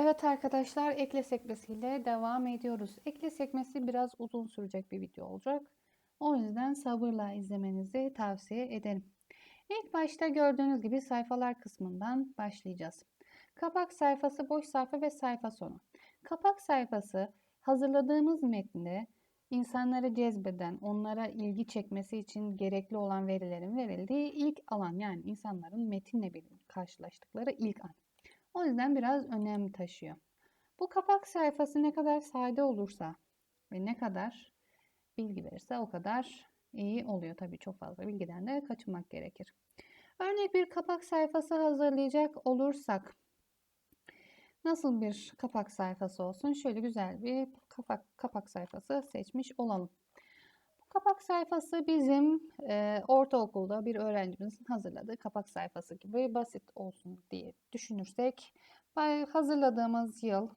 Evet arkadaşlar ekle sekmesiyle devam ediyoruz. Ekle sekmesi biraz uzun sürecek bir video olacak. O yüzden sabırla izlemenizi tavsiye ederim. İlk başta gördüğünüz gibi sayfalar kısmından başlayacağız. Kapak sayfası, boş sayfa ve sayfa sonu. Kapak sayfası hazırladığımız metinde insanları cezbeden, onlara ilgi çekmesi için gerekli olan verilerin verildiği ilk alan yani insanların metinle karşılaştıkları ilk an. O yüzden biraz önem taşıyor. Bu kapak sayfası ne kadar sade olursa ve ne kadar bilgi verirse o kadar iyi oluyor. Tabii çok fazla bilgiden de kaçınmak gerekir. Örnek bir kapak sayfası hazırlayacak olursak nasıl bir kapak sayfası olsun? Şöyle güzel bir kapak, kapak sayfası seçmiş olalım. Kapak sayfası bizim e, ortaokulda bir öğrencimizin hazırladığı kapak sayfası gibi basit olsun diye düşünürsek hazırladığımız yıl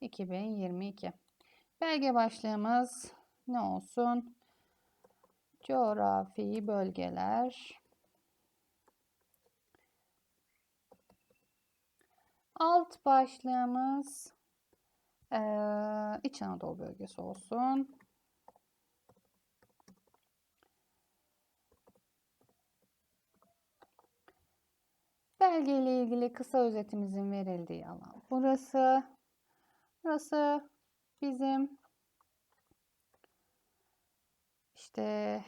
2022. Belge başlığımız ne olsun? Coğrafi bölgeler. Alt başlığımız e, İç Anadolu bölgesi olsun. Belge ile ilgili kısa özetimizin verildiği alan burası. Burası bizim işte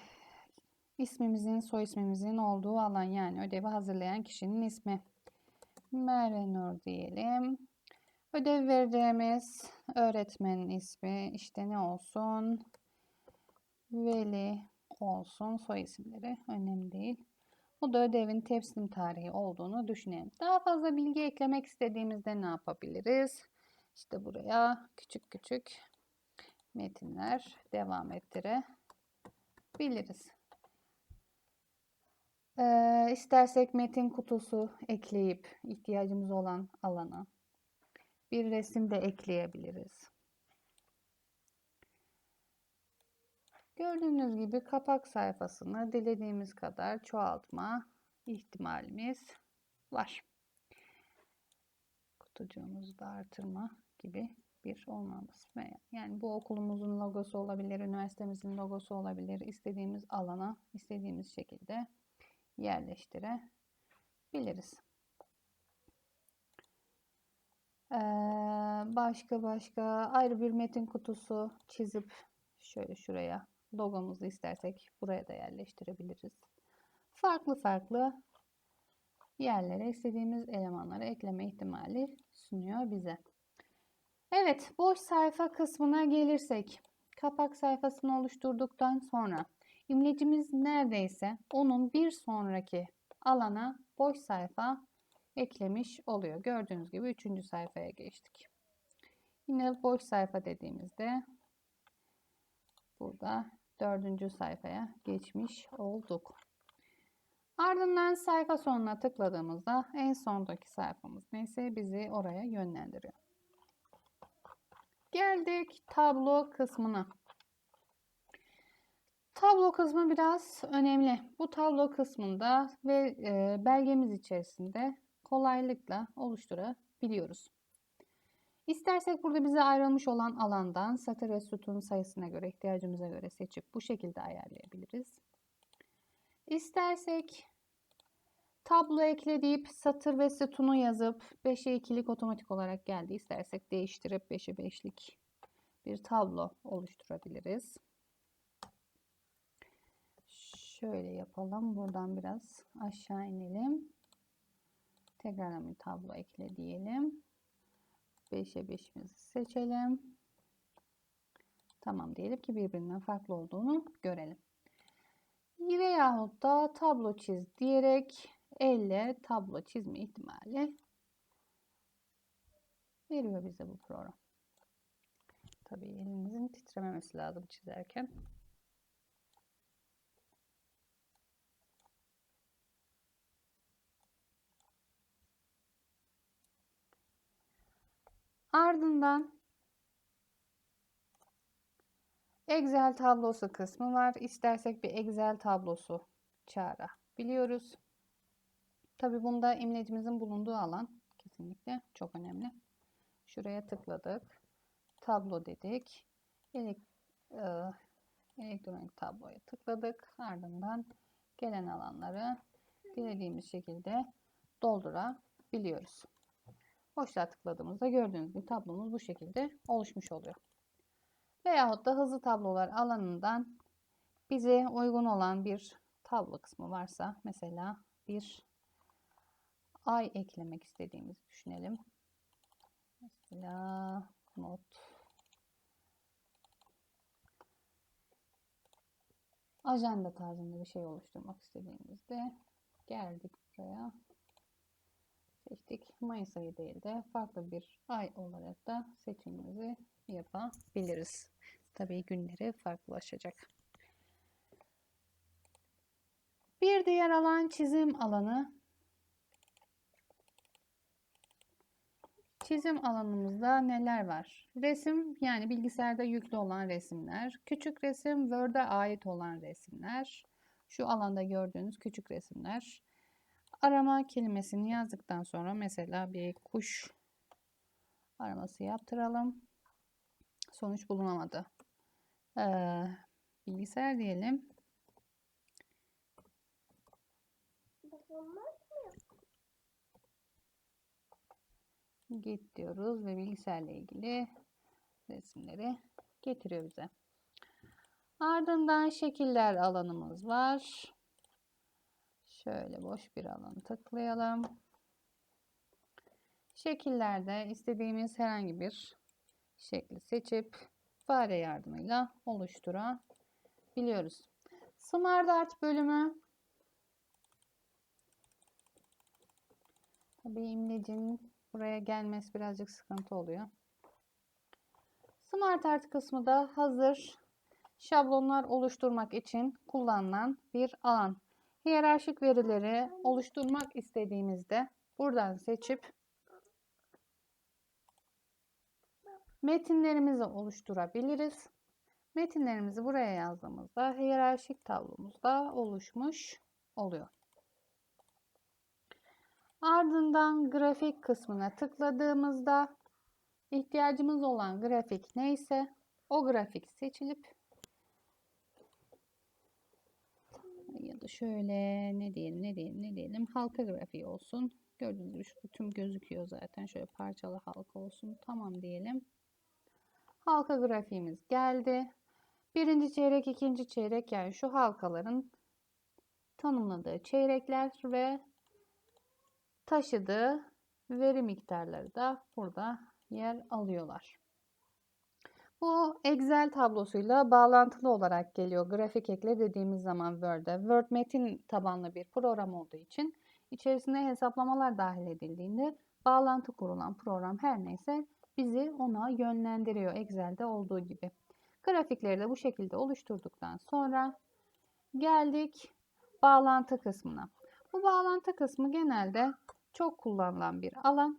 ismimizin, soy ismimizin olduğu alan yani ödevi hazırlayan kişinin ismi. Merve diyelim. Ödev vereceğimiz öğretmenin ismi işte ne olsun? Veli olsun. Soy isimleri önemli değil. Bu da ödevin teslim tarihi olduğunu düşünelim. Daha fazla bilgi eklemek istediğimizde ne yapabiliriz? İşte buraya küçük küçük metinler devam ettirebiliriz. Ee, istersek metin kutusu ekleyip ihtiyacımız olan alana bir resim de ekleyebiliriz. Gördüğünüz gibi kapak sayfasını dilediğimiz kadar çoğaltma ihtimalimiz var. Kutucuğumuzu da artırma gibi bir olmamız. Yani bu okulumuzun logosu olabilir, üniversitemizin logosu olabilir. İstediğimiz alana, istediğimiz şekilde yerleştirebiliriz. Ee, başka başka ayrı bir metin kutusu çizip şöyle şuraya logomuzu istersek buraya da yerleştirebiliriz. Farklı farklı yerlere istediğimiz elemanları ekleme ihtimali sunuyor bize. Evet, boş sayfa kısmına gelirsek, kapak sayfasını oluşturduktan sonra imlecimiz neredeyse onun bir sonraki alana boş sayfa eklemiş oluyor. Gördüğünüz gibi üçüncü sayfaya geçtik. Yine boş sayfa dediğimizde burada dördüncü sayfaya geçmiş olduk. Ardından sayfa sonuna tıkladığımızda en sondaki sayfamız neyse bizi oraya yönlendiriyor. Geldik tablo kısmına. Tablo kısmı biraz önemli. Bu tablo kısmında ve e, belgemiz içerisinde kolaylıkla oluşturabiliyoruz. İstersek burada bize ayrılmış olan alandan satır ve sütun sayısına göre, ihtiyacımıza göre seçip bu şekilde ayarlayabiliriz. İstersek tablo ekle satır ve sütunu yazıp 5'e 2'lik otomatik olarak geldi. İstersek değiştirip 5'e 5'lik bir tablo oluşturabiliriz. Şöyle yapalım. Buradan biraz aşağı inelim. Tekrardan bir tablo ekle diyelim. 5'e 5'imizi seçelim. Tamam diyelim ki birbirinden farklı olduğunu görelim. Veyahut da tablo çiz diyerek elle tablo çizme ihtimali veriyor bize bu program. Tabii elinizin titrememesi lazım çizerken. Ardından Excel tablosu kısmı var. İstersek bir Excel tablosu çağırabiliyoruz. Tabi bunda imlecimizin bulunduğu alan kesinlikle çok önemli. Şuraya tıkladık. Tablo dedik. E, elektronik tabloya tıkladık. Ardından gelen alanları dilediğimiz şekilde doldurabiliyoruz. Boşluğa tıkladığımızda gördüğünüz gibi tablomuz bu şekilde oluşmuş oluyor. Veyahut da hızlı tablolar alanından bize uygun olan bir tablo kısmı varsa mesela bir ay eklemek istediğimizi düşünelim. Mesela not ajanda tarzında bir şey oluşturmak istediğimizde geldik buraya seçtik. Mayıs ayı değil de farklı bir ay olarak da seçimimizi yapabiliriz. Tabii günleri farklılaşacak. Bir diğer alan çizim alanı. Çizim alanımızda neler var? Resim yani bilgisayarda yüklü olan resimler, küçük resim Word'e ait olan resimler, şu alanda gördüğünüz küçük resimler. Arama kelimesini yazdıktan sonra mesela bir kuş araması yaptıralım. Sonuç bulunamadı. Ee, bilgisayar diyelim. Git diyoruz ve bilgisayarla ilgili resimleri getiriyor bize. Ardından şekiller alanımız var. Şöyle boş bir alanı tıklayalım. Şekillerde istediğimiz herhangi bir şekli seçip fare yardımıyla oluşturabiliyoruz. Smart Art bölümü Tabii imlecin buraya gelmesi birazcık sıkıntı oluyor. Smart Art kısmı da hazır şablonlar oluşturmak için kullanılan bir alan. Hiyerarşik verileri oluşturmak istediğimizde buradan seçip metinlerimizi oluşturabiliriz. Metinlerimizi buraya yazdığımızda hiyerarşik tablomuzda oluşmuş oluyor. Ardından grafik kısmına tıkladığımızda ihtiyacımız olan grafik neyse o grafik seçilip ya da şöyle ne diyelim ne diyelim ne diyelim halka grafiği olsun. Gördüğünüz gibi şu tüm gözüküyor zaten. Şöyle parçalı halka olsun. Tamam diyelim. Halka grafiğimiz geldi. Birinci çeyrek, ikinci çeyrek yani şu halkaların tanımladığı çeyrekler ve taşıdığı veri miktarları da burada yer alıyorlar. Bu Excel tablosuyla bağlantılı olarak geliyor. Grafik ekle dediğimiz zaman Word'e. Word metin tabanlı bir program olduğu için içerisine hesaplamalar dahil edildiğinde bağlantı kurulan program her neyse bizi ona yönlendiriyor Excel'de olduğu gibi. Grafikleri de bu şekilde oluşturduktan sonra geldik bağlantı kısmına. Bu bağlantı kısmı genelde çok kullanılan bir alan.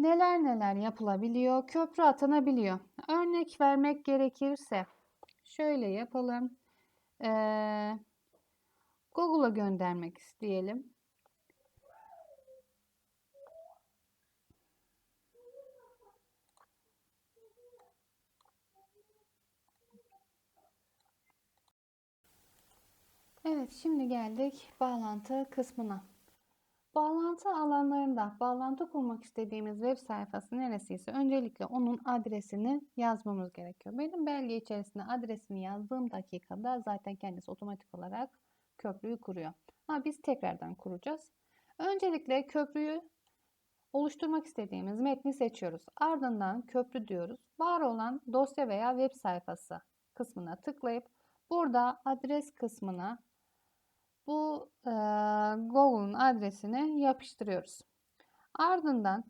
Neler neler yapılabiliyor? Köprü atanabiliyor. Örnek vermek gerekirse şöyle yapalım. Ee, Google'a göndermek isteyelim. Evet, şimdi geldik bağlantı kısmına. Bağlantı alanlarında bağlantı kurmak istediğimiz web sayfası neresiyse öncelikle onun adresini yazmamız gerekiyor. Benim belge içerisinde adresini yazdığım dakikada zaten kendisi otomatik olarak köprüyü kuruyor. Ama biz tekrardan kuracağız. Öncelikle köprüyü oluşturmak istediğimiz metni seçiyoruz. Ardından köprü diyoruz. Var olan dosya veya web sayfası kısmına tıklayıp burada adres kısmına bu e, Google'un adresini yapıştırıyoruz. Ardından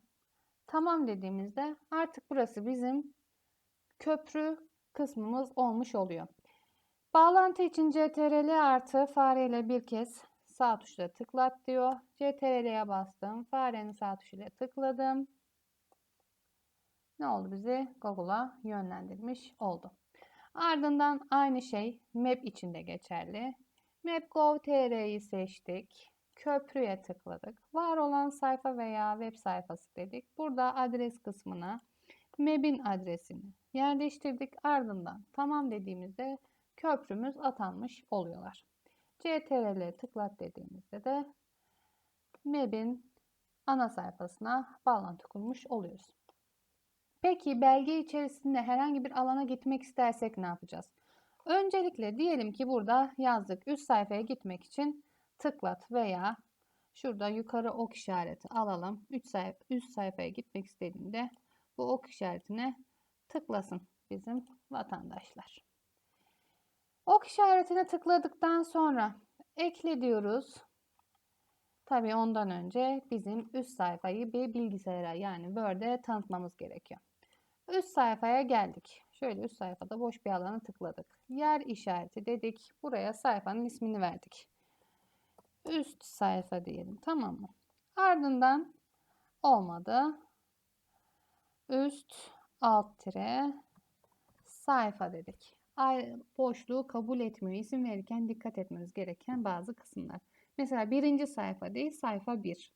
tamam dediğimizde artık burası bizim köprü kısmımız olmuş oluyor. Bağlantı için CTRL artı fareyle bir kez sağ tuşla tıklat diyor. CTRL'ye bastım. Farenin sağ tuşuyla tıkladım. Ne oldu bizi? Google'a yönlendirmiş oldu. Ardından aynı şey Map için de geçerli. MapGov.tr'yi seçtik. köprüye tıkladık. Var olan sayfa veya web sayfası dedik. Burada adres kısmına MEB'in adresini yerleştirdik. Ardından tamam dediğimizde köprümüz atanmış oluyorlar. CTRL tıklat dediğimizde de MEB'in ana sayfasına bağlantı kurmuş oluyoruz. Peki belge içerisinde herhangi bir alana gitmek istersek ne yapacağız? Öncelikle diyelim ki burada yazdık. Üst sayfaya gitmek için tıklat veya şurada yukarı ok işareti alalım. Üst, sayfa, üst sayfaya gitmek istediğinde bu ok işaretine tıklasın bizim vatandaşlar. Ok işaretine tıkladıktan sonra ekle diyoruz. Tabii ondan önce bizim üst sayfayı bir bilgisayara yani Word'e tanıtmamız gerekiyor. Üst sayfaya geldik. Şöyle üst sayfada boş bir alana tıkladık. Yer işareti dedik. Buraya sayfanın ismini verdik. Üst sayfa diyelim. Tamam mı? Ardından olmadı. Üst alt tire sayfa dedik. Ay, boşluğu kabul etmiyor. İsim verirken dikkat etmeniz gereken bazı kısımlar. Mesela birinci sayfa değil sayfa 1.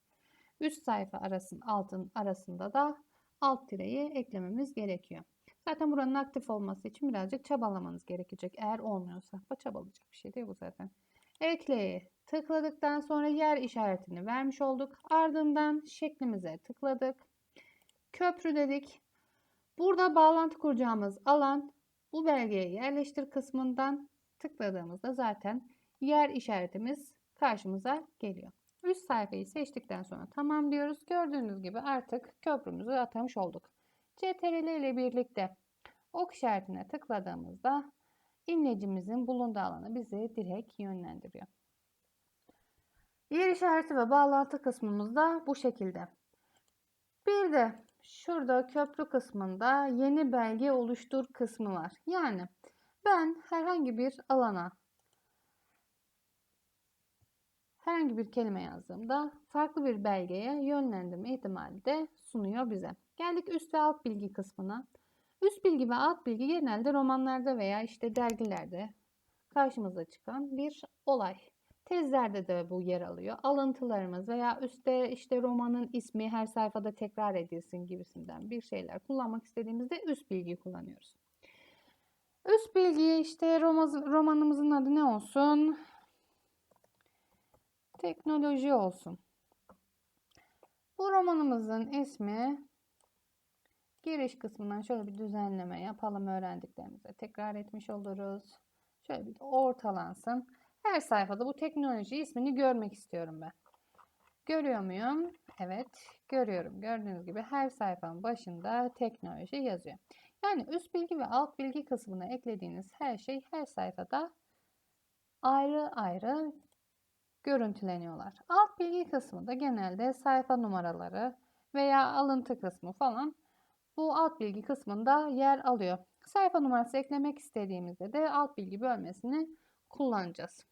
Üst sayfa arasın, altın arasında da alt tireyi eklememiz gerekiyor. Zaten buranın aktif olması için birazcık çabalamanız gerekecek. Eğer olmuyorsa da çabalayacak bir şey değil bu zaten. Ekleye tıkladıktan sonra yer işaretini vermiş olduk. Ardından şeklimize tıkladık. Köprü dedik. Burada bağlantı kuracağımız alan bu belgeye yerleştir kısmından tıkladığımızda zaten yer işaretimiz karşımıza geliyor. Üst sayfayı seçtikten sonra tamam diyoruz. Gördüğünüz gibi artık köprümüzü atamış olduk. CTRL ile birlikte ok işaretine tıkladığımızda imlecimizin bulunduğu alana bizi direkt yönlendiriyor. Yer işareti ve bağlantı kısmımız da bu şekilde. Bir de şurada köprü kısmında yeni belge oluştur kısmı var. Yani ben herhangi bir alana herhangi bir kelime yazdığımda farklı bir belgeye yönlendirme ihtimali de sunuyor bize. Geldik üst ve alt bilgi kısmına. Üst bilgi ve alt bilgi genelde romanlarda veya işte dergilerde karşımıza çıkan bir olay. Tezlerde de bu yer alıyor. Alıntılarımız veya üstte işte romanın ismi her sayfada tekrar edilsin gibisinden bir şeyler kullanmak istediğimizde üst bilgi kullanıyoruz. Üst bilgi işte romanımızın adı ne olsun? Teknoloji olsun. Bu romanımızın ismi giriş kısmından şöyle bir düzenleme yapalım öğrendiklerimizi tekrar etmiş oluruz. Şöyle bir ortalansın. Her sayfada bu teknoloji ismini görmek istiyorum ben. Görüyor muyum? Evet, görüyorum. Gördüğünüz gibi her sayfanın başında teknoloji yazıyor. Yani üst bilgi ve alt bilgi kısmına eklediğiniz her şey her sayfada ayrı ayrı görüntüleniyorlar. Alt bilgi kısmı da genelde sayfa numaraları veya alıntı kısmı falan bu alt bilgi kısmında yer alıyor. Sayfa numarası eklemek istediğimizde de alt bilgi bölmesini kullanacağız.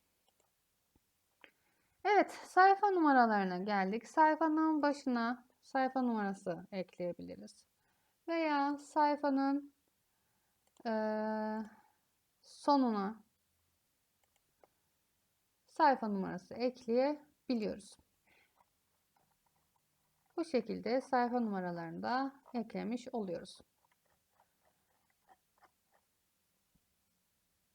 Evet, sayfa numaralarına geldik. Sayfanın başına sayfa numarası ekleyebiliriz. Veya sayfanın e, sonuna sayfa numarası ekleyebiliyoruz. Bu şekilde sayfa numaralarını da eklemiş oluyoruz.